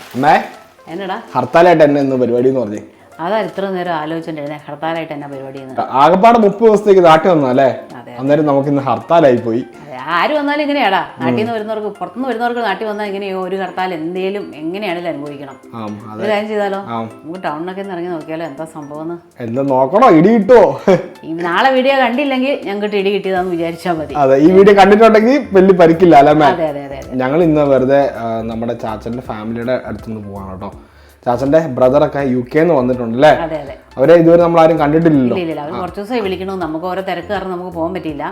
അമ്മേ എന്നടാ? ഹർത്താലായിട്ട് എന്നെ ഇന്ന് പരിപാടി എന്ന് പറഞ്ഞേ. അതാ ഇത്ര നേരം ആലോചിച്ചോണ്ടിരുന്നേ ഹർത്താലായിട്ട് എന്നാ പരിപാടി ആകപ്പാടെ മുപ്പത് ദിവസത്തേക്ക് നാട്ടിൽ വന്നല്ലേ. അന്നേരം നമുക്ക് ഇന്ന് ഹർത്താലായി പോയി. ആര് വന്നാലും ഇങ്ങനെയാടാ. നാട്ടിൽ നിന്ന് വരുന്നവർക്ക് പുറത്തുനിന്ന് വരുന്നവർക്ക് നാട്ടിൽ വന്നാൽ ഇങ്ങനെയോ ഒരു ഹർത്താൽ എന്തേലും എങ്ങനെയാണെങ്കിലും അനുഭവിക്കണം? ഒരു കാര്യം ചെയ്താലോ. നമുക്ക് ടൗണിലൊക്കെ ഒന്ന് ഇറങ്ങി നോക്കിയാലോ എന്താ സംഭവം എന്താ നോക്കണോ? ഇടി കിട്ടുമോ ഈ നാളെ വീഡിയോ കണ്ടില്ലെങ്കിൽ ഞങ്ങൾക്ക് ഇടി കിട്ടിയതാന്ന് വിചാരിച്ചാൽ മതി. അതെ ഈ വീഡിയോ കണ്ടിട്ടുണ്ടെങ്കിൽ വലിയ പരിക്കില്ല അല്ലേ അതെ അതെ അതെ അതെ. ഞങ്ങൾ ഇന്ന് വെറുതെ നമ്മുടെ ചാച്ചന്റെ ഫാമിലിയുടെ അടുത്തുനിന്ന് പോവാണ് കേട്ടോ. ചാച്ചന്റെ ബ്രദറൊക്കെ യു കെന്ന് വന്നിട്ടുണ്ട് അല്ലേ അവരെ ഇതുവരെ നമ്മൾ ആരും കണ്ടിട്ടില്ലല്ലോ. കുറച്ച് ദിവസമായി വിളിക്കണു. നമുക്ക് ഓരോ തിരക്ക് കാരണം നമുക്ക് പോകാൻ പറ്റിയില്ല.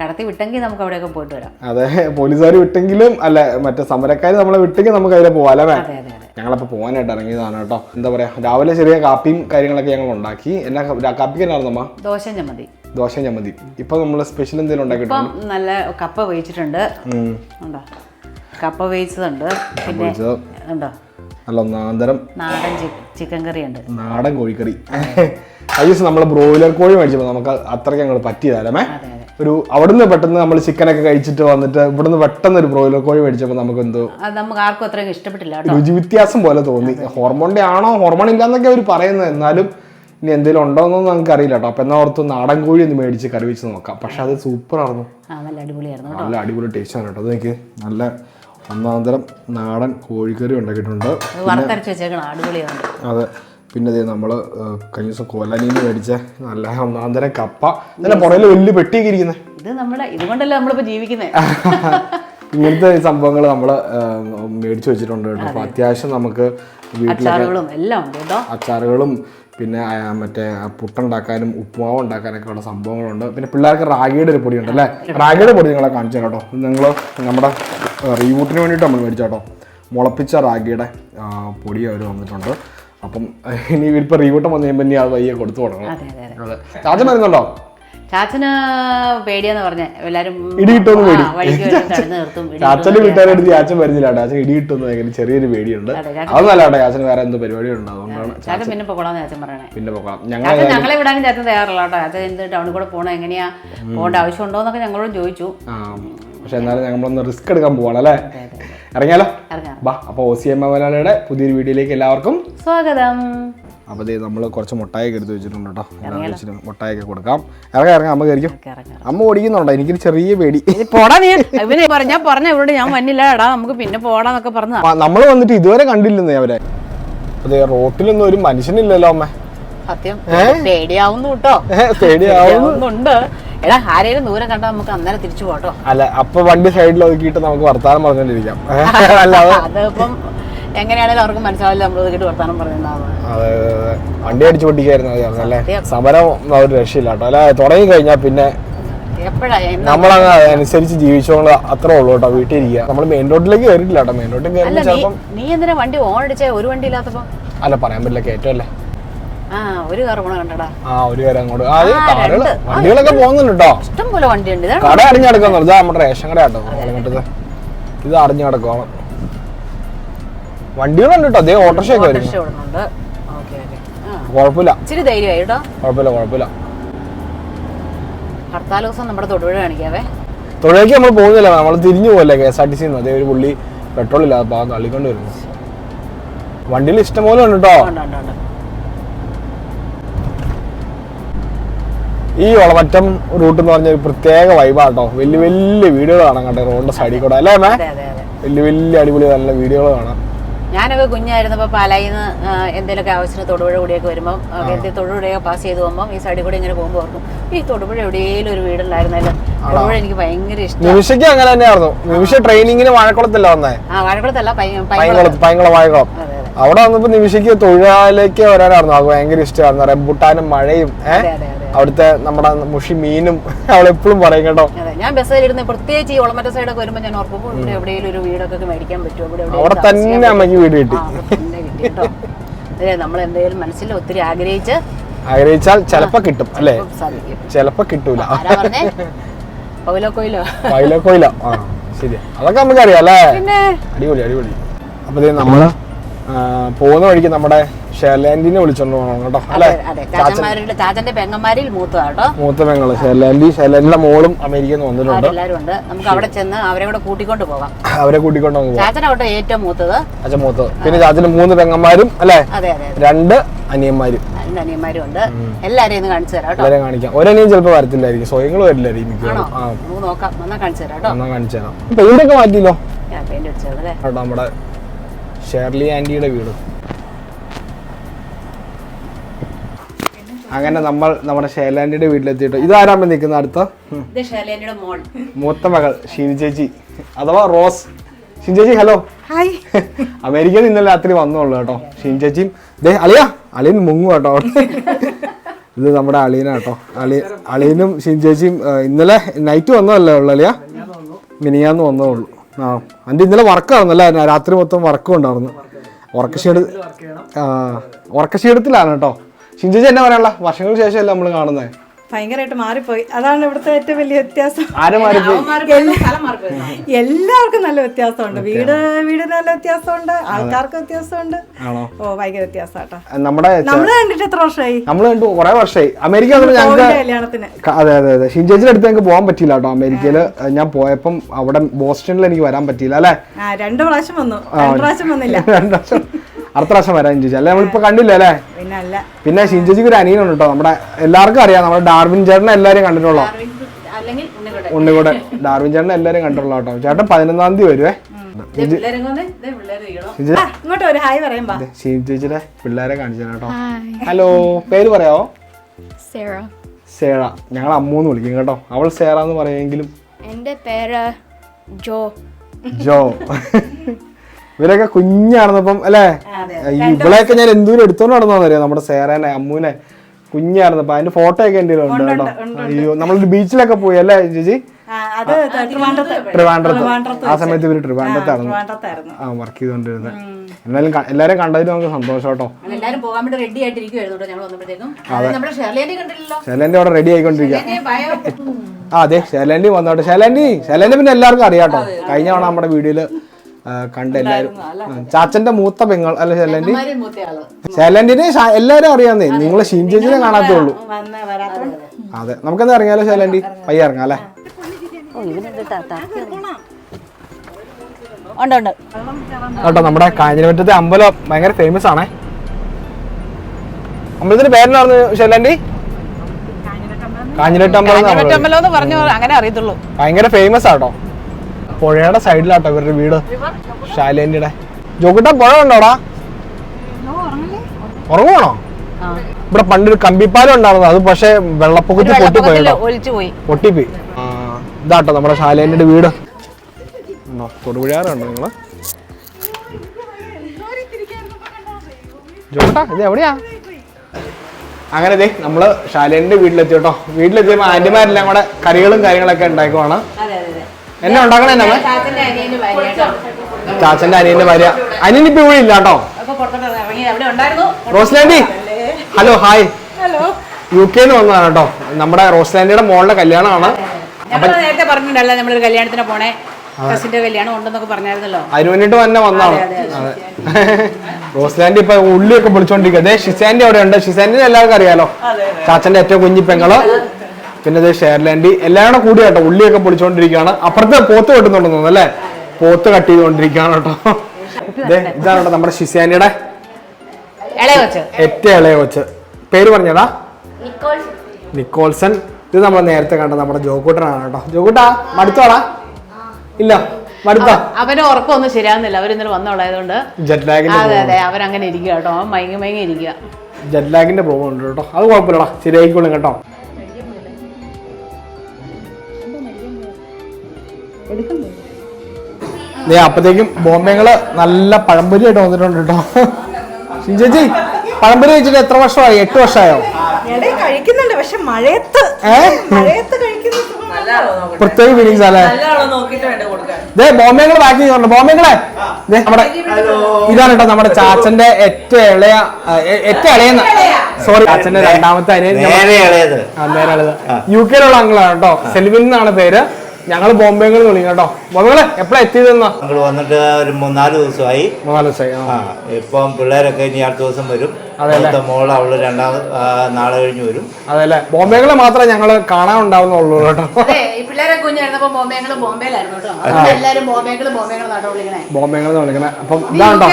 കടത്തി വിട്ടെങ്കിൽ നമുക്ക് അവിടെയൊക്കെ പോയിട്ട് വരാം. അതെ പോലീസുകാർ വിട്ടെങ്കിലും അല്ല മറ്റേ സമരക്കാർ നമ്മളെ വിട്ടെങ്കിൽ നമുക്ക് അതിലെ പോവാം അല്ലേ മേ? അതെ അതെ അതെ. ഞങ്ങളപ്പോൾ പോകാനായിട്ട് ഇറങ്ങിയതാണ് കേട്ടോ. എന്താ പറയാ രാവിലെ ചെറിയ കാപ്പിയും കാര്യങ്ങളൊക്കെ ഞങ്ങൾ ഉണ്ടാക്കി. എന്നാ ക- കാപ്പിക്ക് എന്നായിരുന്നു അമ്മ? ദോശ ചമ്മന്തി. ദോശ ചമ്മന്തി. ഇപ്പൊ നമ്മൾ സ്പെഷ്യൽ എന്തെങ്കിലും ഉണ്ടാക്കിയിട്ടുണ്ട് നല്ല കപ്പ വേവിച്ചിട്ടുണ്ട്. കപ്പ വേവിച്ചതുണ്ട്. പിന്നെ ഉണ്ടോ? നല്ല ഒന്നാന്തരം നാടൻ ചിക്കൻ കറി ഉണ്ട് നാടൻ കോഴിക്കറി. അയ്യസ് നമ്മൾ ബ്രോയിലർ കോഴി മേടിച്ചപ്പോൾ നമുക്ക് അത്രയ്ക്ക് അങ്ങോട്ട് പറ്റിയതാലേ ഒരു അവിടുന്ന് പെട്ടെന്ന് നമ്മൾ ചിക്കനൊക്കെ കഴിച്ചിട്ട് വന്നിട്ട് ഇവിടുന്ന് പെട്ടെന്ന് ഒരു ബ്രോയിലർ കോഴി മേടിച്ചപ്പോൾ നമുക്ക് എന്തോ നമുക്ക് ആർക്കും അത്രയും ഇഷ്ടപ്പെട്ടില്ല രുചി വ്യത്യാസം പോലെ തോന്നി. ഹോർമോണിന്റെ ആണോ ഹോർമോൺ ഇല്ലാന്നൊക്കെ അവർ പറയുന്നത്. എന്നാലും ഇനി എന്തെങ്കിലും ഉണ്ടോ എന്നൊന്നും നമുക്ക് അറിയില്ല കേട്ടോ. അപ്പൊ എന്നാ ഓർത്ത് നാടൻ കോഴി ഒന്ന് മേടിച്ച് കറി വെച്ച് നോക്കാം. പക്ഷെ അത് സൂപ്പർ ആയിരുന്നു നല്ല അടിപൊളിയായിരുന്നു നല്ല അടിപൊളി ടേസ്റ്റ് ആണ് കേട്ടോ. അത് എനിക്ക് നല്ല ഒന്നാന്തരം നാടൻ കോഴിക്കറി ഉണ്ടാക്കിയിട്ടുണ്ട്. അത് വറുത്തരച്ച് വെച്ചേക്കണം അടിപൊളിയാണ്. അതെ. പിന്നെ ഇതേ നമ്മൾ കഴിഞ്ഞ ദിവസം കൊലനീന്ന് മേടിച്ച നല്ല ഒന്നാന്തരം കപ്പ. ഇതിന്റെ പുറകിൽ വലിയ പെട്ടിയൊക്കെ ഇരിക്കുന്നത് ഇത് നമ്മുടെ ഇതുകൊണ്ടല്ലേ നമ്മളിപ്പോ ജീവിക്കുന്നത് ഇങ്ങനത്തെ സംഭവങ്ങൾ നമ്മൾ മേടിച്ചു വെച്ചിട്ടുണ്ട് കേട്ടോ. അപ്പൊ അത്യാവശ്യം നമുക്ക് അച്ചാറുകളും എല്ലാം ഉണ്ട് കേട്ടോ. അച്ചാറുകളും പിന്നെ മറ്റേ പുട്ടുണ്ടാക്കാനും ഉപ്പുമാവ് ഉണ്ടാക്കാനൊക്കെ ഉള്ള സംഭവങ്ങളുണ്ട്. പിന്നെ പിള്ളേർക്ക് റാഗിയുടെ ഒരു പൊടിയുണ്ട് അല്ലേ റാഗിയുടെ പൊടി നിങ്ങളെ കാണിച്ചു കേട്ടോ. നിങ്ങൾ നമ്മുടെ റീവൂട്ടിന് വേണ്ടിയിട്ട് നമ്മൾ മേടിച്ചാട്ടോ. കേട്ടോ മുളപ്പിച്ച റാഗിയുടെ പൊടി അവർ വന്നിട്ടുണ്ട് അപ്പം ഇനി ഇപ്പം റീവൂട്ടം വന്നു കഴിയുമ്പോൾ ഇനി അത് വയ്യെ കൊടുത്തു തുടങ്ങണം. അതെ ചാച്ചൻ വരുന്നുണ്ടോ? ചാച്ചന് പേടിയെന്ന് പറഞ്ഞ. എല്ലാരും ഇടി കിട്ടുമെന്ന് പേടി. ചാച്ചന്റെ വീട്ടുകാരെടുത്ത് ചാച്ചൻ വരുന്നില്ല ചാച്ചൻ ഇടി കിട്ടുമെന്ന് ഭയങ്കര ചെറിയൊരു പേടിയുണ്ട്. അത് ചാച്ചൻ- ചാച്ചന് വേറെ എന്തോ പരിപാടിയുണ്ട്. അതുകൊണ്ടാണ് ചാച്ചൻ പിന്നെ പൊക്കോളാന്ന് ചാച്ചൻ പറയണേ. പിന്നെ പോകാം ഞങ്ങൾ ഞങ്ങളെ വിടാനും ചാച്ചൻ തയ്യാറല്ല കേട്ടോ. ചാച്ചൻ എന്ത് ടൗണിൽ കൂടെ പോകണം എങ്ങനെയാ? പോകേണ്ട ആവശ്യമുണ്ടോ എന്നൊക്കെ ഞങ്ങളോട് ചോദിച്ചു. പക്ഷെ എന്നാലും ഞങ്ങളൊന്ന് റിസ്ക് എടുക്കാൻ പോവാണ് അല്ലേ? ഇറങ്ങിയാലോ? വാ ബാ അപ്പോൾ ഒ സി എം മലയാളിയുടെ പുതിയൊരു വീഡിയോയിലേക്ക് എല്ലാവർക്കും സ്വാഗതം. അപ്പോൾ ദേ നമ്മൾ കുറച്ച് മുട്ടായൊക്കെ എടുത്ത് വെച്ചിട്ടുണ്ട് കേട്ടോ. വെച്ചിട്ട് മുട്ടായൊക്കെ കൊടുക്കാം. ഇറങ്ങാം ഇറങ്ങാം അമ്മ കയറിക്കും. അമ്മ ഓടിക്കുന്നുണ്ടോ? എനിക്കൊരു ചെറിയ പേടി. പോടാ നീ. ഇവന് പറഞ്ഞ പറഞ്ഞ ഇവിടെ ഞാൻ വന്നില്ല എടാ നമുക്ക് പിന്നെ പോടാന്നൊക്കെ പറഞ്ഞ നമ്മൾ വന്നിട്ട് ഇതുവരെ കണ്ടില്ലെന്നേ അവരെ. അതെ റോട്ടിലൊന്നും ഒരു മനുഷ്യനില്ലല്ലോ അമ്മ. സത്യം. പേടിയാവുന്നു കേട്ടോ. പേടിയാവുന്നുണ്ട്. എടാ ആരെയും ദൂരം കണ്ടാ നമുക്ക് അന്നേരം തിരിച്ചു പോട്ടോ അല്ല അപ്പൊ വണ്ടി സൈഡിൽ ഒതുക്കിയിട്ട് നമുക്ക് വർത്താനം പറഞ്ഞോണ്ടിരിക്കാം. അതിപ്പം എങ്ങനെയാണെങ്കിലും അവർക്ക് മനസ്സിലാവില്ല നമ്മൾ ഒതുക്കിട്ട് വർത്താനം പറഞ്ഞിട്ടുണ്ടാവുക. വണ്ടി അടിച്ചു പൊട്ടിക്കായിരുന്നു അല്ലേ സമരം ഒരു രക്ഷയില്ല കേട്ടോ. അല്ല തുടങ്ങി കഴിഞ്ഞാൽ പിന്നെ നമ്മളങ്ങ് അനുസരിച്ച് ജീവിച്ചോണ്ട് അത്രേ ഉള്ളൂ കേട്ടോ വീട്ടിൽ ഇരിക്കുക നമ്മൾ മെയിൻ റോഡിലേക്ക് കയറിയിട്ടില്ല കേട്ടോ മെയിൻ റോഡിൽ അല്ല നീ ചിലപ്പം നീ എന്തിനാ വണ്ടി ഓൺ അടിച്ചേ? ഒരു വണ്ടി ഇല്ലാത്തപ്പോ? അല്ല പറയാൻ പറ്റില്ല കേട്ടോ ആ ഒരു കാർ കണ്ടടാ. ആ ഒരു കാര്യം അങ്ങോട്ട്. ആ അത് കാറുകൾ വണ്ടികളൊക്കെ പോകുന്നുണ്ട് കേട്ടോ ഇഷ്ടം പോലെ വണ്ടി ഉണ്ട് ഇതാണ് കട അടിഞ്ഞു കിടക്കുന്നുണ്ട് ഇതാ നമ്മുടെ റേഷൻ കട കേട്ടോ. ഇത്. അടിഞ്ഞു കിടക്കുവാണ് വണ്ടികളുണ്ട് കേട്ടോ അതേ ഓട്ടോറിക്ഷയൊക്കെ വരും ഓട്ടോറിക്ഷ ഓടുന്നുണ്ട്. Okay okay. ആ. കുഴപ്പമില്ല. ഇച്ചിരി ധൈര്യമായി കേട്ടോ കുഴപ്പമില്ല കുഴപ്പമില്ല. ഹർത്താൽ ദിവസം നമ്മുടെ തൊടുപുഴ കാണിക്കാവേ. തൊഴിലേക്ക് നമ്മൾ പോകുന്നില്ല. നമ്മൾ തിരിഞ്ഞു പോകല്ലേ K S R T C അതേ ഒരു പുള്ളി പെട്രോൾ ഇല്ലാതെ ഭാഗം തള്ളിക്കൊണ്ട് വരുന്നു. വണ്ടിയിൽ ഇഷ്ടംപോലെ ഉണ്ട് കേട്ടോ ഉണ്ട് ഉണ്ട് ഉണ്ട്. ഈ ഒളമറ്റം റൂട്ട് എന്ന് പറഞ്ഞ ഒരു പ്രത്യേക വൈബാട്ടോ വലിയ വലിയ വീടുകൾ കാണാം കേട്ടോ റോഡിന്റെ സൈഡിൽ കൂടെ. അല്ലേ മേ വലിയ വലിയ അടിപൊളി നല്ല വീഡിയോകൾ കാണാം. ഞാനൊക്കെ കുഞ്ഞായിരുന്നപ്പോൾ പാലായിന്ന് എന്തെങ്കിലുമൊക്കെ ആവശ്യത്തിന് തൊടുപുഴ കൂടിയൊക്കെ വരുമ്പോൾ കരുതി തൊടുപുഴയൊക്കെ പാസ് ചെയ്ത് പോകുമ്പോൾ ഈ സൈഡിൽ കൂടി ഇങ്ങനെ പോകുമ്പോൾ ഓർക്കും ഈ തൊടുപുഴ എവിടെയെങ്കിലും ഒരു വീടുണ്ടായിരുന്നല്ലോ. തൊടുപുഴ എനിക്ക് ഭയങ്കര ഇഷ്ടം. നിമിഷയ്ക്ക് അങ്ങനെ തന്നെയായിരുന്നു. നിമിഷ ട്രെയിനിങ്ങിന് വാഴക്കുളത്തല്ല വന്നേ? ആ വാഴക്കുളത്തല്ല പൈങ്കുളത്ത് പൈങ്കുളം വാഴക്കുളം. അവിടെ വന്നപ്പോ നിമിഷയ്ക്ക് തൊഴിലാളിലേക്ക് വരാനായിരുന്നു. അത് ഭയങ്കര ഇഷ്ടമായിരുന്നു. റംബുട്ടാനും മഴയും ഏഹ് അവിടുത്തെ നമ്മുടെ മുഷി മീനും അവളെപ്പോഴും പറയും കേട്ടോ. ഞാൻ ബസ്സിലിരുന്ന് പ്രത്യേകിച്ച് ഈ ഒളമറ്റ സൈഡൊക്കെ വരുമ്പോൾ ഞാൻ ഓർക്കുമ്പോൾ ഇവിടെ എവിടെയെങ്കിലും ഒരു വീടൊക്കെ മേടിക്കാൻ പറ്റുമോ? അവിടെ തന്നെ അമ്മയ്ക്ക് വീട് കിട്ടി. അതെ നമ്മൾ എന്തെങ്കിലും മനസ്സിൽ ഒത്തിരി ആഗ്രഹിച്ച് ആഗ്രഹിച്ചാൽ ചിലപ്പോ കിട്ടും അല്ലേ? ചിലപ്പോ കിട്ടൂല. ആരാ പറഞ്ഞേ? Paulo Coelho. ആ ശരി അതൊക്കെ നമുക്ക് അറിയാം അല്ലേ അടിപൊളി അടിപൊളി. അപ്പൊ നമ്മൾ പോകുന്ന വഴിക്ക് നമ്മുടെ ഷെർലാൻഡിനെ വിളിച്ചോണ്ട് പോകണം കേട്ടോ അല്ലെ? ചാച്ചന്മാരുടെ ചാച്ചന്റെ പെങ്ങന്മാരിൽ മൂത്തതാട്ടോ. മൂത്ത പെങ്ങൾ ഷെർലാൻഡി ഷെർലാൻഡിന്റെ മോളും അമേരിക്കയിൽ നിന്ന് വന്നിട്ടുണ്ട്. ഉണ്ട്. നമുക്ക് അവിടെ ചെന്ന് അവരെ കൂടെ കൂട്ടിക്കൊണ്ട് പോകാം അവരെ കൂട്ടിക്കൊണ്ട് പോകാം ചാച്ചനാവട്ടെ ഏറ്റവും മൂത്തത്. അച്ഛൻ മൂത്തത്. പിന്നെ ചാച്ചന് മൂന്ന് പെങ്ങന്മാരും അല്ലെ? രണ്ട് അനിയന്മാരും. രണ്ട് അനിയന്മാരും ഉണ്ട്. എല്ലാരെയും കാണിച്ചു തരാം കേട്ടോ. കാണിക്കാം. ഒരനിയും ചിലപ്പോൾ വരത്തില്ലായിരിക്കും. സ്വയങ്ങൾ വരില്ലായിരിക്കും നോക്കാം. കാണിച്ചു തരാം കേട്ടോ. കാണിച്ചു തരാം. പെയിന്റൊക്കെ മാറ്റിയല്ലോ? ഞാൻ പെയിന്റ് അടിച്ചത് അല്ലേ? നമ്മുടെ ഷേർലി ആന്റിയുടെ വീട്. അങ്ങനെ നമ്മൾ നമ്മുടെ ഷേലാൻഡിയുടെ വീട്ടിലെത്തിയിട്ട്. ഇതാരാകുമ്പോ നിൽക്കുന്ന അടുത്ത? മൂത്ത മകൾ ഷിനി ചേച്ചി. അഥവാ റോസ്. ഷിൻ ചേച്ചി ഹലോ. ഹായ്. അമേരിക്കയിൽ നിന്ന് ഇന്നലെ രാത്രി വന്നോളൂ കേട്ടോ. ഷിൻ ചേച്ചിയും. ദേ അളിയ അളിയൻ മുങ്ങു കേട്ടോ. ഇത് നമ്മുടെ അളിയനാ കേട്ടോ. അളി അളിയനും ഷിൻ ചേച്ചിയും ഇന്നലെ നൈറ്റ് വന്നതല്ലേ ഉള്ളു അളിയ? മിനിയാന്ന് വന്നേ ഉള്ളൂ. ആ എന്റെ ഇന്നലെ വർക്കായിരുന്നു അല്ലേ രാത്രി മൊത്തം വർക്കും ഉണ്ടായിരുന്നു. ഉറക്കക്ഷീണ ആ ഉറക്കക്ഷീണത്തിലാണ് കേട്ടോ. ഷിൻ എന്നെ എന്നാ പറയാനുള്ള? വർഷങ്ങൾക്ക് ശേഷമല്ലേ നമ്മൾ കാണുന്നത് ഭയങ്കരമായിട്ട് മാറിപ്പോയി. അതാണ് ഇവിടുത്തെ ഏറ്റവും വലിയ വ്യത്യാസം. എല്ലാവർക്കും നല്ല വ്യത്യാസമുണ്ട്. വീട് വീടിന് നല്ല വ്യത്യാസമുണ്ട്. ആൾക്കാർക്ക് വ്യത്യാസമുണ്ട്. ഓ ഭയങ്കര വ്യത്യാസം നമ്മുടെ നമ്മൾ കണ്ടിട്ട് എത്ര വർഷമായി? നമ്മൾ കണ്ടു കുറെ വർഷമായി. അമേരിക്ക കല്യാണത്തിന്. അതെ അതെ അതെ. ഷിൻചേച്ചിയുടെ അടുത്ത് ഞങ്ങൾക്ക് പോകാൻ പറ്റിയില്ല കേട്ടോ അമേരിക്കയിൽ ഞാൻ പോയപ്പം അവിടെ ബോസ്റ്റണിൽ എനിക്ക് വരാൻ പറ്റിയില്ല അല്ലേ? രണ്ടു പ്രാവശ്യം വന്നു. രണ്ടു പ്രാവശ്യം വന്നില്ല. രണ്ടു വർഷം അടുത്ത പ്രാവശ്യം വരാൻ ചേച്ചി അല്ലെ? നമ്മളിപ്പോ കണ്ടില്ല അല്ലേ? പിന്നെ അല്ല പിന്നെ ഷിൻചേച്ചിക്ക് ഒരു അനിയനുണ്ട് കേട്ടോ. നമ്മുടെ എല്ലാവർക്കും അറിയാം. നമ്മുടെ ഡാർവിൻ ചേട്ടനെ എല്ലാവരും കണ്ടിട്ടുള്ളൂ? ഉണ്ണികൂടെ ഡാർവിൻ ചേട്ടനെ എല്ലാവരും കണ്ടിട്ടുള്ള കേട്ടോ? ചേട്ടൻ പതിനൊന്നാം തീയതി വരുവേ. ചേച്ചിയുടെ പിള്ളേരെ കാണിച്ചു തരാം കേട്ടോ. ഹലോ പേര് പറയാവോ? Sarah. സേറ. ഞങ്ങൾ അമ്മൂന്ന് വിളിക്കും കേട്ടോ. അവൾ സേറ എന്ന് പറയുമെങ്കിലും എന്റെ പേര് ജോ. ജോ. ഇവരൊക്കെ കുഞ്ഞാണെന്നപ്പം അല്ലേ? ഇവളെയൊക്കെ ഞാൻ എന്തോരം എടുത്തോണ്ട് നടന്നറിയാം നമ്മുടെ സേറേനെ അമ്മൂനെ കുഞ്ഞായിരുന്നപ്പോ അതിന്റെ ഫോട്ടോ ഒക്കെ എന്റെ ഉണ്ട് കേട്ടോ അയ്യോ നമ്മളൊരു ബീച്ചിലൊക്കെ പോയി അല്ലേ ചേച്ചി? അത് ട്രിവാൻഡ്രത്ത് ആ സമയത്ത് ഇവർ ട്രിവാൻഡ്രത്തായിരുന്നു ആ വർക്ക് ചെയ്തോണ്ടിരുന്നത് എന്നാലും എല്ലാരും കണ്ടതിൽ നമുക്ക് സന്തോഷം കേട്ടോ. ശൈലന്റെ അവിടെ റെഡി ആയിക്കൊണ്ടിരിക്കുക അതെ ശൈലാൻഡി വന്നോട്ടെ. ശൈലാൻഡി ശൈലാൻഡി പിന്നെ എല്ലാവർക്കും അറിയാട്ടോ കഴിഞ്ഞ തവണ നമ്മുടെ വീഡിയോയിൽ കണ്ട് എല്ലാരും ചാച്ചന്റെ മൂത്ത പെങ്ങൾ അല്ല ശൈലന്റി ശൈലന്റിനെ എല്ലാരും അറിയാന്നേ നിങ്ങൾ ഷീൻചേച്ചിനെ കാണാത്തേ ഉള്ളൂ വന്ന് വരാത്തോണ്ട് അതെ നമുക്കെന്താ ഇറങ്ങിയാലോ ശൈലന്റി പയ്യ ഇറങ്ങാം അല്ലേ? കേട്ടോ നമ്മുടെ കാഞ്ഞിരമറ്റത്തെ അമ്പലം ഭയങ്കര ഫേമസ് ആണേ. അമ്പലത്തിന്റെ പേരെന്നാണ് ശൈലന്റി കാഞ്ഞിരട്ടമ്പലം എന്ന് പറഞ്ഞു അങ്ങനെ അറിയത്തുള്ളൂ. ഭയങ്കര ഫേമസ് ആട്ടോ പുഴയുടെ സൈഡിലാട്ടോ ഇവരുടെ വീട്. ശാലേന്റെ ജോക്കുട്ട പുഴ ഉണ്ടോടാ ഉറങ്ങുവാണോ? ഇവിടെ പണ്ടൊരു കമ്പിപ്പാലം ഉണ്ടായിരുന്നു. അത് പക്ഷേ വെള്ളപ്പൊക്കത്തിൽ പൊട്ടിപ്പോയി പോയി പൊട്ടിപ്പോയി. ഇതാട്ടോ നമ്മുടെ ശാലേന്റെ വീട്. തൊടുപുഴയാറുണ്ടോ നിങ്ങൾ? ജോട്ടാ ഇത് എവിടെയാ? അങ്ങനെ ദേ നമ്മൾ ശാലേന്റെ വീട്ടിലെത്തി കേട്ടോ. വീട്ടിലെത്തിയപ്പോ ആന്റിമാരെല്ലാം കൂടെ കറികളും കാര്യങ്ങളൊക്കെ ഉണ്ടാക്കുവാണ്. എന്നെ ഉണ്ടാക്കണേ നമ്മ ചാച്ചന്റെ അനിയന്റെ ഭാര്യ അനിയനിപ്പോ ഇവിടെ ഇല്ല കേട്ടോ. റോസ്ലാൻഡി. Hello hi. യു കെന്ന് വന്നതാണ് കേട്ടോ. നമ്മുടെ റോസ്ലാൻഡിയുടെ മോളുടെ കല്യാണമാണ്. നേരത്തെ പറഞ്ഞിട്ടുണ്ടല്ലോ നമ്മളൊരു കല്യാണത്തിന് പോണേ. കസിന്റെ കല്യാണം ഉണ്ടെന്നൊക്കെ പറഞ്ഞായിരുന്നല്ലോ. അതിന് വേണ്ടിട്ട് തന്നെ വന്നതാണ്. റോസ്ലാൻഡി ഇപ്പൊ ഉള്ളിയൊക്കെ പൊളിച്ചോണ്ടിരിക്കുക അതെ ഷിസാൻഡി അവിടെ ഉണ്ട്. ഷിസാൻഡിനെ എല്ലാവർക്കും അറിയാലോ. ചാച്ചന്റെ ഏറ്റവും കുഞ്ഞി പെങ്ങൾ. പിന്നെ ഇത് ഷെയർലാൻഡി എല്ലാവരും കൂടി കേട്ടോ ഉള്ളിയൊക്കെ പൊളിച്ചോണ്ടിരിക്കുകയാണ്. അപ്പുറത്ത് പോത്ത് കെട്ടുന്നുണ്ടെന്ന് തോന്നുന്നു അല്ലേ? പോത്ത് കട്ട് ചെയ്തുകൊണ്ടിരിക്കുകയാണ് കേട്ടോ. ദേ, ഇതാണ് കേട്ടോ നമ്മുടെ ശിശാനിയുടെ ഏറ്റവും ഇളയ കൊച്ച്. പേര് പറഞ്ഞടാ. നിക്കോൾസൺ. ഇത് നമ്മൾ നേരത്തെ കണ്ട നമ്മുടെ ജോക്കൂട്ടനാണ് കേട്ടോ. ജോക്കൂട്ടാ മടുത്തോടാ? ഇല്ല മടുത്തോ? അവന് ഉറക്കമൊന്നും ശരിയാകുന്നില്ല അവർ ഇന്നലെ വന്നോളായതുകൊണ്ട് ജെറ്റ് ലാഗിന്റെ അതെ അതെ അവരങ്ങനെ ഇരിക്കുക കേട്ടോ. അവൻ മയങ്ങി മയങ്ങി ഇരിക്കുക. ജെറ്റ് ലാഗിന്റെ പ്രോബ്ലം ഉണ്ട് കേട്ടോ. അത് കുഴപ്പമില്ലടാ. ശരിയായിക്കോളും കേട്ടോ. ദേ അപ്പത്തേക്കും ബോംബെങ്ങൾ നല്ല പഴംപൊരി ആയിട്ട് വന്നിട്ടുണ്ട് കേട്ടോ ചേച്ചി പഴംപൊരി വെച്ചിട്ട് എത്ര വർഷമായി? എട്ട് വർഷമായോ? കഴിക്കുന്നുണ്ട് പക്ഷെ മഴയത്ത്. മഴയത്ത് കഴിക്കുന്നത് പ്രത്യേക ഫീലിങ്സ് അല്ലേ? ദേ ബോംബെങ്ങൾ ബാക്കി ബോംബെങ്ങളെ ദേ നമ്മുടെ ഇതാണ് കേട്ടോ നമ്മുടെ ചാച്ചന്റെ ഏറ്റവും ഇളയ ഏറ്റവും ഇളയ സോറി ചാച്ചന്റെ രണ്ടാമത്തെ അനിയൻ. നേരെ ഇളയത്. യു കെയിലുള്ള അങ്കിളാണ് കേട്ടോ സെൽവിൻ എന്നാണ് പേര്. ഞങ്ങൾ ബോംബെ വിളിക്കും കേട്ടോ. ബോംബെ എപ്പോഴാണ് എത്തിയതെന്നാ? ഞങ്ങൾ വന്നിട്ട് ഒരു മൂന്നാൽ ദിവസമായി. മൂന്നാൽ ദിവസമായി ആ. ഇപ്പം പിള്ളേരൊക്കെ ഇനി അടുത്ത ദിവസം വരും. അടുത്ത മോൾ അവൾ രണ്ടാമത് ആ, നാളെ കഴിഞ്ഞ് വരും. അതെ അല്ലേ? ബോംബെകളെ മാത്രമേ ഞങ്ങൾ കാണാനുണ്ടാവുന്നുള്ളൂ കേട്ടോ. അതെ വിളിക്കണേ. അപ്പം ഇതാണ്ടോ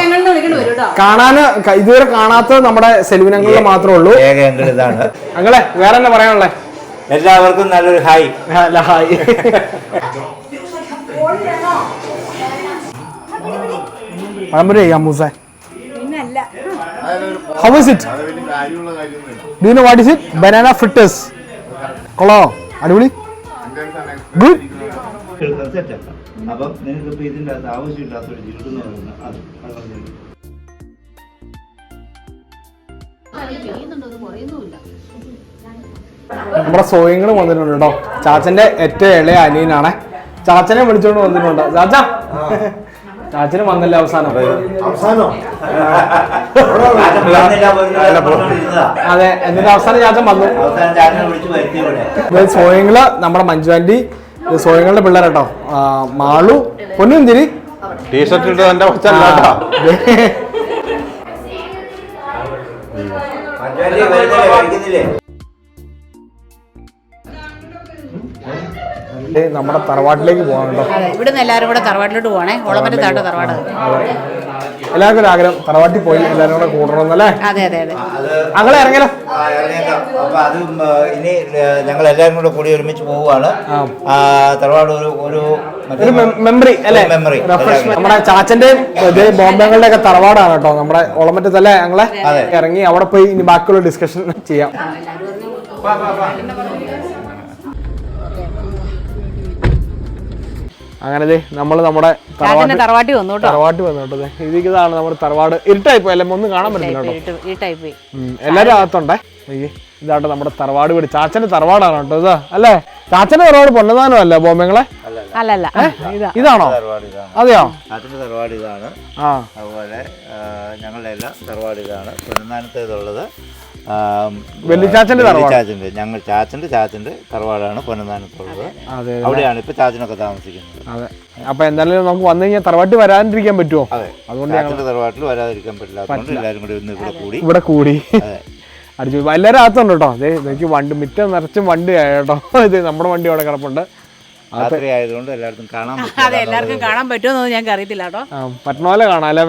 കാണാന് ഇതുവരെ കാണാത്തത് നമ്മുടെ സെലിവിനങ്ങളിൽ മാത്രമേ ഉള്ളൂ. ഞങ്ങളെ വേറെ എന്നാ പറയാനുള്ളേ? എല്ലാവർക്കും നല്ലൊരു ഹായ്. നല്ല hi. How is it do know what is it banana fritters കൊള്ളോ അടിപൊളി. ഗുഡ് സെറ്റല്ല അപ്പം നിങ്ങൾക്ക് ഇപ്പൊ ഇതിന്റെ അകത്ത് ആവശ്യമില്ലാത്തൊരു ജിൽഡെന്ന് പറയുന്നത് അത്. അത് പറഞ്ഞില്ലേ? നമ്മുടെ സോയിങ്ങൾ വന്നിട്ടുണ്ട് കേട്ടോ. ചാച്ചന്റെ ഏറ്റവും ഇളയ അനിയനാണ്. ചാച്ചനെ വിളിച്ചോണ്ട് വന്നിട്ടുണ്ട്. ചാച്ച. ചാച്ചന് വന്നില്ല അവസാനം. അതെ എന്നിട്ട് അവസാനം ചാച്ചൻ വന്നു. സോയങ്ങൾ നമ്മുടെ മഞ്ജു ആന്റി സോയങ്ങളുടെ പിള്ളേർ കേട്ടോ ആ, മാളു പൊന്നുന്തിരി ടീഷർട്ട് ഇട്ട് മറ്റേ നമ്മുടെ തറവാട്ടിലേക്ക് പോകാനുണ്ടോ കേട്ടോ. നിന്ന് ഇവിടുന്ന് എല്ലാരും കൂടെ തറവാട്ടിലോട്ട് പോകണേ ഓളമറ്റ താട്ടോ തറവാട്. എല്ലാവർക്കും ഒരു ആഗ്രഹം. തറവാട്ടിൽ പോയി എല്ലാവരും കൂടെ അല്ലേ അതെ അതെ അതെ. അങ്ങനെ ഇറങ്ങിയാലോ ഇറങ്ങിയേക്കാം. അപ്പൊ അത് ഇനി ഞങ്ങൾ എല്ലാവരും കൂടെ കൂടി ഒരുമിച്ച് പോവുകയാണ്. തറവാട് ഒരു ഒരു ഒരു മെമ്മറി അല്ലേ? മെമ്മറി നമ്മുടെ ചാച്ചന്റെ ബോംബെങ്ങളുടെ ഒക്കെ തറവാടാണ് കേട്ടോ. നമ്മുടെ ഓളമറ്റത്തല്ലേ ഞങ്ങളെ ഇറങ്ങി അവിടെ പോയി ഇനി ബാക്കിയുള്ള ഡിസ്കഷൻ ചെയ്യാം. അങ്ങനെ ദേ നമ്മൾ നമ്മുടെ തറവാട്ട് വന്നു തറവാട്ടി വന്നു കേട്ടോ. ഇതിതാണ് നമ്മുടെ തറവാട്. ഇരുട്ടായി പോയി അല്ലേ ഒന്നും കാണാൻ പറ്റില്ല. എല്ലാരും അകത്തുണ്ടേ? ഇതാട്ടോ നമ്മുടെ തറവാട് വീട്. ചാച്ചന്റെ തറവാടാണ് കേട്ടോ ഇത്? അല്ലേ? ചാച്ചന്റെ തറവാട് പൊന്നതാനോ അല്ലേ ബോംബെങ്ങളെ? അല്ലല്ല. ഇതാ. ഇതാണോ? തറവാട് ഇതാണ്. അതെയോ? ചാച്ചന്റെ തറവാട് ഇതാണ്. ആ. അതുപോലെ ഞങ്ങളുടെ എല്ലാം തറവാട് ഇതാണ്. പൊന്നന്താനത്തേതുള്ളത് വെല്ലിച്ചാച്ചന്റെ തറവാട്. ചാച്ചന്റെ ഞങ്ങൾ ചാച്ചന്റെ ചാച്ചന്റെ തറവാടാണ് പൊന്നന്താനത്തുള്ളത്. അതെ അവിടെയാണ് ഇപ്പൊ ചാച്ചനൊക്കെ താമസിക്കുന്നത്. അതെ. അപ്പൊ എന്തായാലും നമുക്ക് വന്നു കഴിഞ്ഞാൽ തറവാട്ടിൽ വരാതിരിക്കാൻ പറ്റുമോ? അതെ. അതുകൊണ്ട് തറവാട്ടിൽ വരാതിരിക്കാൻ പറ്റില്ല. അതുകൊണ്ട് എല്ലാവരും കൂടി ഒന്ന് ഇവിടെ കൂടി. ഇവിടെ കൂടി. അതെ. അടിച്ചു. എല്ലാവരും അകത്തുണ്ട് കേട്ടോ. അതെ എനിക്ക് വണ്ടി മിറ്റം നിറച്ചും വണ്ടി കേട്ടോ ഇത് നമ്മുടെ വണ്ടി അവിടെ കിടപ്പുണ്ട്. രാത്രി ആയതുകൊണ്ട് എല്ലാവർക്കും കാണാൻ അതെ എല്ലാവർക്കും കാണാൻ പറ്റുമെന്നൊന്നും ഞങ്ങൾക്ക് അറിയത്തില്ല കേട്ടോ. പറ്റണ പോലെ കാണാം അല്ലേ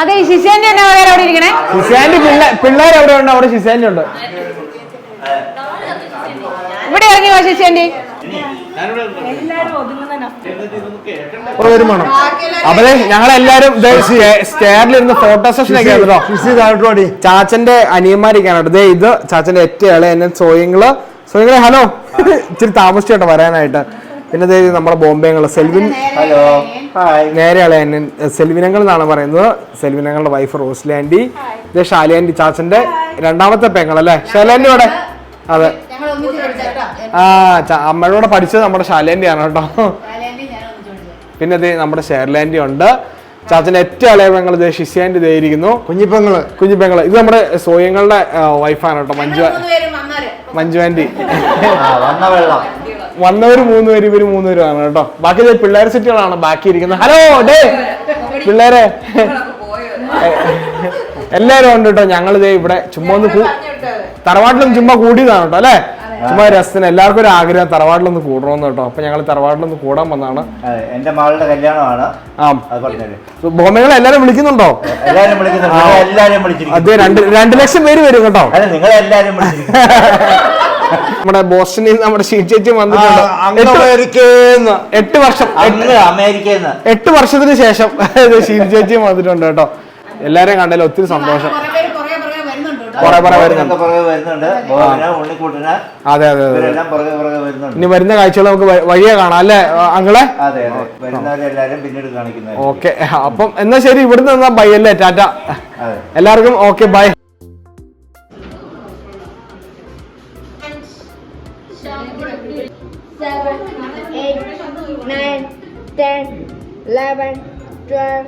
അതെ ശിശാന്റെ എന്നാ തന്നെ അവിടെ അവിടെ ഇരിക്കണേ. ശിശാന്റെ പിള്ളേ പിള്ളേർ എവിടെ ഉണ്ട് അവിടെ ശിശാന്റെ ഉണ്ട്. ഇവിടെ ഇറങ്ങി വാ ശിശാന്റെ? ഇവിടെ വരും വേണം അപ്പൊ ഞങ്ങൾ എല്ലാരും സ്റ്റെയറിലിരുന്ന് ഫോട്ടോ സെഷൻ ഒക്കെ ആയിരുന്നു ചാച്ചന്റെ അനിയന്മാരൊക്കെയാണ് ദേ ഇത് ചാച്ചന്റെ ഏറ്റവും ഇളയ എന്നെ സോയിങ്ങൾ. സോയിങ്ങൾ ഹലോ. ഇച്ചിരി താമസിച്ചു കേട്ടോ വരാനായിട്ട്. പിന്നെ ദേ നമ്മുടെ ബോംബെങ്ങൾ സെൽവിൻ. ഹലോ ഹായ് നേരെ ഇളയ സെൽവിനങ്ങൾ എന്നാണ് പറയുന്നത്. സെൽവിനങ്ങളുടെ വൈഫ് റോസ്ലാൻഡി ഇത് ഷാലിയാൻഡി ചാച്ചന്റെ രണ്ടാമത്തെ പെങ്ങളല്ലേ? ഷാലിയാൻഡി അവിടെ അതെ. ആ അമ്മയോടെ പഠിച്ചത് നമ്മുടെ ഷാലിയാൻഡി ആണ് കേട്ടോ. പിന്നെ ഇത് നമ്മുടെ ഷെയർലാൻഡി ഉണ്ട്. ചാച്ചന്റെ ഏറ്റവും ഇളയ പെങ്ങൾ ഇത് ഷിസ്യാൻഡി ഇതായിരിക്കുന്നു കുഞ്ഞിപ്പെങ്ങൾ. കുഞ്ഞിപ്പെങ്ങൾ. ഇത് നമ്മുടെ സോയങ്ങളുടെ വൈഫാണ് കേട്ടോ. മഞ്ജു മഞ്ജു ആന്റി. വന്നവർ വന്ന വെള്ളം. വന്നവര് മൂന്ന് പേര് ഇവർ മൂന്ന് പേരുമാണ് കേട്ടോ. ബാക്കി ദേ പിള്ളേർ സെറ്റുകളാണ് ബാക്കി ഇരിക്കുന്നത്. Hello day. പിള്ളേരെ. എല്ലാരും ഉണ്ട് കേട്ടോ. ഞങ്ങളിതേ ഇവിടെ ചുമ്മാ ഒന്ന് തറവാട്ടിലും ചുമ്മാ കൂടിയതാണ് കേട്ടോ അല്ലേ? ചുമ്മാ രസത്തിന് എല്ലാവർക്കും ഒരു ആഗ്രഹം തറവാട്ടിലൊന്ന് കൂടണമെന്ന് കേട്ടോ. അപ്പൊ ഞങ്ങൾ തറവാട്ടിലൊന്ന് കൂടാൻ വന്നാണ്. അതെ എന്റെ മകളുടെ കല്യാണമാണ്. ആ. അത് പറഞ്ഞല്ലേ ബോംബെകളെ എല്ലാരും വിളിക്കുന്നുണ്ടോ? എല്ലാരും വിളിക്കുന്നുണ്ട്. എല്ലാരും അതെ രണ്ട് രണ്ട് ലക്ഷം പേര് വരും കേട്ടോ. നിങ്ങൾ എല്ലാരും നമ്മുടെ ബോസ്റ്റണിൽ നിന്ന് നമ്മുടെ ചേച്ചി വന്നിട്ടുണ്ട്. എട്ട് വർഷം എട്ട് വർഷത്തിന് ശേഷം ഷീൽ ചേച്ചിയും വന്നിട്ടുണ്ട് കേട്ടോ. എല്ലാരെയും കണ്ടതിൽ ഒത്തിരി സന്തോഷം. അതെ അതെ അതെ ഇനി വരുന്ന കാഴ്ചകൾ നമുക്ക് വഴിയെ കാണാം അല്ലേ അങ്ങളെ ഓക്കെ അപ്പം എന്നാ ശരി ഇവിടുന്ന് എന്നാ ബൈ അല്ലേ ടാറ്റ? എല്ലാവർക്കും okay bye seven, eight, nine, ten, eleven, twelve.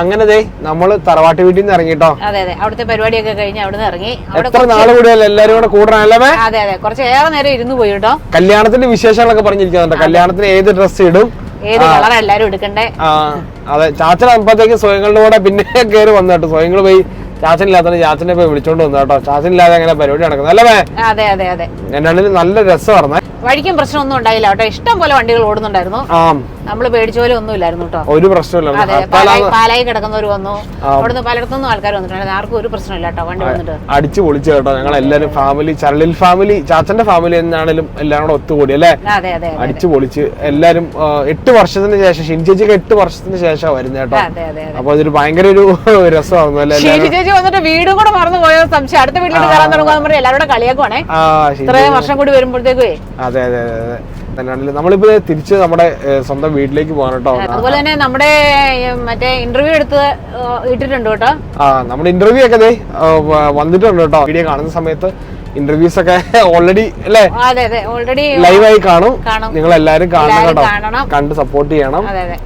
അങ്ങനെ ദേ നമ്മൾ തറവാട്ട് വീട്ടിൽ നിന്ന് ഇറങ്ങിട്ടോ. അതെ അതെ. അവിടുത്തെ പരിപാടിയൊക്കെ കഴിഞ്ഞ് അവിടുന്ന് ഇറങ്ങി. എത്ര നാൾ കൂടെ എല്ലാരും കൂടെ കൂടണല്ലേ അതെ അതെ. കുറച്ച് ഏറെ നേരം ഇരുന്ന് പോയി കേട്ടോ. കല്യാണത്തിന്റെ വിശേഷങ്ങളൊക്കെ പറഞ്ഞിരിക്കുന്നുണ്ട്. കല്യാണത്തിന് ഏത് ഡ്രസ് ഇടും? ഏത് കളർ എല്ലാരും എടുക്കണ്ടേ? ആ അതെ. ചാച്ചൻ അപ്പത്തേക്ക് സ്വയങ്ങളുടെ കൂടെ പിന്നെ കയറി വന്നു കേട്ടോ. സ്വയങ്ങൾ പോയി. ചാച്ചൻ ഇല്ലാത്തത് ചാച്ചനെ പോയി വിളിച്ചോണ്ട് വന്നു കേട്ടോ. ചാച്ചൻ ഇല്ലാതെ അങ്ങനെ പരിപാടി നടക്കുന്നത് അല്ലേ അതെ അതെ അതെ. എന്നാണെങ്കിലും നല്ല രസമായിരുന്നു. വഴിക്കും പ്രശ്നമൊന്നും ഉണ്ടായില്ല കേട്ടോ. ഇഷ്ടം പോലെ വണ്ടികൾ ഓടുന്നുണ്ടായിരുന്നു. ആ. നമ്മൾ പേടിച്ച പോലെ ഒന്നും ഇല്ലായിരുന്നു കേട്ടോ ഒരു പ്രശ്നമില്ല പാലായി കിടക്കുന്നവർ വന്നു. അവിടുന്ന് പലയിടത്തുനിന്നും ആൾക്കാർ വന്നിട്ടുണ്ട്. ആർക്കും ഒരു പ്രശ്നമില്ല കേട്ടോ വണ്ടി വന്നിട്ട്. അടിച്ചു പൊളിച്ചു കേട്ടോ. ഞങ്ങൾ എല്ലാരും ഫാമിലി ചരളിൽ ഫാമിലി ചാച്ചന്റെ ഫാമിലി എന്നാണെങ്കിലും എല്ലാം കൂടെ ഒത്തുകൂടി അല്ലേ? അതെ അതെ അടിച്ചു പൊളിച്ച് എല്ലാരും എട്ട് വർഷത്തിന് ശേഷം ഷിൻചേച്ചിക്ക് എട്ട് വർഷത്തിന് ശേഷം വരുന്നത് കേട്ടോ. അപ്പൊ അതൊരു ഭയങ്കര ഒരു രസമായിരുന്നു അല്ലേ ചേച്ചി വന്നിട്ട് വീടും കൂടെ മറന്നു പോയോ? സംശയം. അടുത്ത വീട്ടിൽ കയറാൻ തുടങ്ങുക എല്ലാവരുടെ കളിയാക്കുവാണേ ഇത്രയും വർഷം കൂടി വരുമ്പോഴത്തേക്കേ അതെ അതെ അതെ. തന്നെയാണല്ലോ? നമ്മളിപ്പോ തിരിച്ച് നമ്മുടെ സ്വന്തം വീട്ടിലേക്ക് പോകാൻ കേട്ടോ അതുപോലെ തന്നെ നമ്മുടെ മറ്റേ ഇന്റർവ്യൂ എടുത്ത് ഇട്ടിട്ടുണ്ട് കേട്ടോ. ആ നമ്മുടെ ഇന്റർവ്യൂ ഒക്കെ ദേ വന്നിട്ടുണ്ട് കേട്ടോ. വീഡിയോ കാണുന്ന സമയത്ത് ഇന്റർവ്യൂസ് ഒക്കെ ഓൾറെഡി അല്ലേ? അതെ അതെ. ഓൾറെഡി ലൈവ് ആയി കാണും. നിങ്ങൾ എല്ലാരും കാണണം കേട്ടോ. കണ്ട് സപ്പോർട്ട് ചെയ്യണം. അതെ അതെ.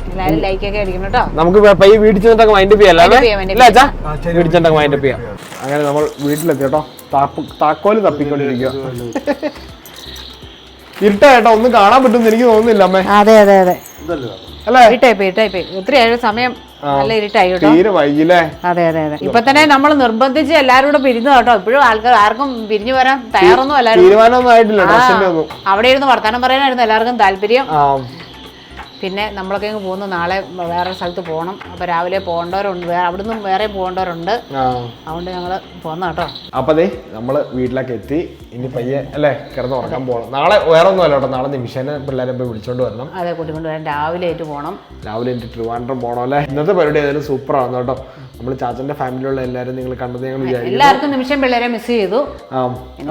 ലൈക്ക് ഒക്കെ അടിക്കണം കേട്ടോ. നമുക്ക് പയ്യെ വീട്ടിൽ ചെന്നിട്ടൊക്കെ മൈൻഡ് ചെയ്യാം അല്ലേ? വീട്ടിൽ ചെന്നിട്ടൊക്കെ മൈൻഡ് ചെയ്യാം. അങ്ങനെ നമ്മൾ വീട്ടിലെത്തി കേട്ടോ. താപ്പ് താക്കോൽ തപ്പിക്കൊണ്ടിരിക്കുക ഇരുട്ടാ കേട്ടോ ഒന്നും കാണാൻ പറ്റുമെന്ന് എനിക്ക് തോന്നുന്നില്ല അമ്മേ. അതെ അതെ അതെ. അല്ലേ? ഒത്തിരി സമയം നല്ല ഇരുട്ടായി കേട്ടോ തീരെ വൈകില്ലേ? അതെ അതെ അതെ. ഇപ്പൊ തന്നെ നമ്മൾ നിർബന്ധിച്ച് എല്ലാരും കൂടെ പിരിഞ്ഞു കേട്ടോ. ഇപ്പോഴും ആൾക്കാർ ആർക്കും പിരിഞ്ഞു വരാൻ തയ്യാറൊന്നും അല്ലായിരുന്നു. തീരുമാനമൊന്നും ആയിട്ടില്ല അവിടെ ഇരുന്ന് വർത്താനം പറയാനായിരുന്നു എല്ലാവർക്കും താല്പര്യം. പിന്നെ നമ്മളൊക്കെ അങ്ങ് പോകുന്നു. നാളെ വേറെ സ്ഥലത്ത് പോകണം. അപ്പോൾ രാവിലെ പോകേണ്ടവരുണ്ട്. വേറെ അവിടുന്ന് വേറെ പോകേണ്ടവരുണ്ട്. അതുകൊണ്ട് ഞങ്ങൾ പോന്ന കേട്ടോ. അപ്പൊ അതെ നമ്മൾ വീട്ടിലേക്ക് എത്തി. ഇനി പയ്യെ അല്ലേ കിടന്ന് ഉറക്കാൻ പോകണം നാളെ വേറെ ഒന്നും അല്ല കേട്ടോ. നാളെ നിമിഷനെ പിള്ളേരെ പോയി വിളിച്ചോണ്ട് വരണം. അതെ കൂട്ടിക്കൊണ്ട് വരാൻ രാവിലെ ആയിട്ട് പോകണം രാവിലെ എനിക്ക് ട്രിവാൻഡ്രം പോകണം അല്ലേ? ഇന്നത്തെ പരിപാടി ഏതായാലും സൂപ്പർ ആണെന്ന് കേട്ടോ. നമ്മൾ ചാച്ചന്റെ ഫാമിലിയിലുള്ള എല്ലാവരും നിങ്ങൾ കണ്ടത് ഞങ്ങൾ എല്ലാവർക്കും നിമിഷം പിള്ളേരെ മിസ് ചെയ്തു.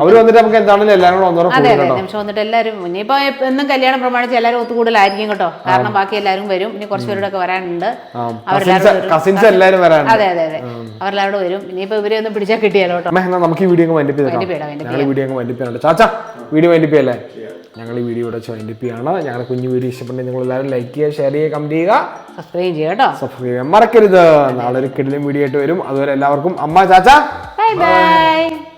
അവർ വന്നിട്ട് നമുക്ക് എന്താണെങ്കിലും എല്ലാവരും കൂടെ ഒന്നൂടെ അതെ അതെ നിമിഷം വന്നിട്ട് എല്ലാവരും ഇനിയിപ്പോ എന്നും കല്യാണം പ്രമാണിച്ച് എല്ലാവരും ഒത്തുകൂടലായിരിക്കും കേട്ടോ. കാരണം ബാക്കി എല്ലാവരും വരും. ഇനി കുറച്ച് പേരുടെ ഒക്കെ വരാനുണ്ട്. കസിൻസ് എല്ലാവരും വരാനുണ്ട്. അതെ അതെ അതെ. അവരെല്ലാവരും വരും. ഇനിയിപ്പോ ഇവരെ ഒന്ന് പിടിച്ചാൽ കിട്ടിയാലോ കേട്ടോ. നമുക്ക് ഈ video wind up video wind up ചാച്ചാ video wind up ചെയ്യല്ലേ? ഞങ്ങൾ ഈ വീഡിയോ ഇവിടെ വൈൻഡപ്പ് ചെയ്യാണ്. ഞങ്ങളുടെ കുഞ്ഞു വീഡിയോ ഇഷ്ടപ്പെട്ടെങ്കിൽ നിങ്ങൾ എല്ലാവരും ലൈക്ക് ചെയ്യുക ഷെയർ ചെയ്യുക കമന്റ് ചെയ്യുക. സബ്സ്ക്രൈബ് ചെയ്യുക കേട്ടോ സബ്സ്ക്രൈബ് ചെയ്യാൻ മറക്കരുത്. നാളെ ഒരു കിടിലും വീഡിയോ ആയിട്ട് വരും. അതുവരെ എല്ലാവർക്കും അമ്മ ചാച്ച ബൈ ബൈ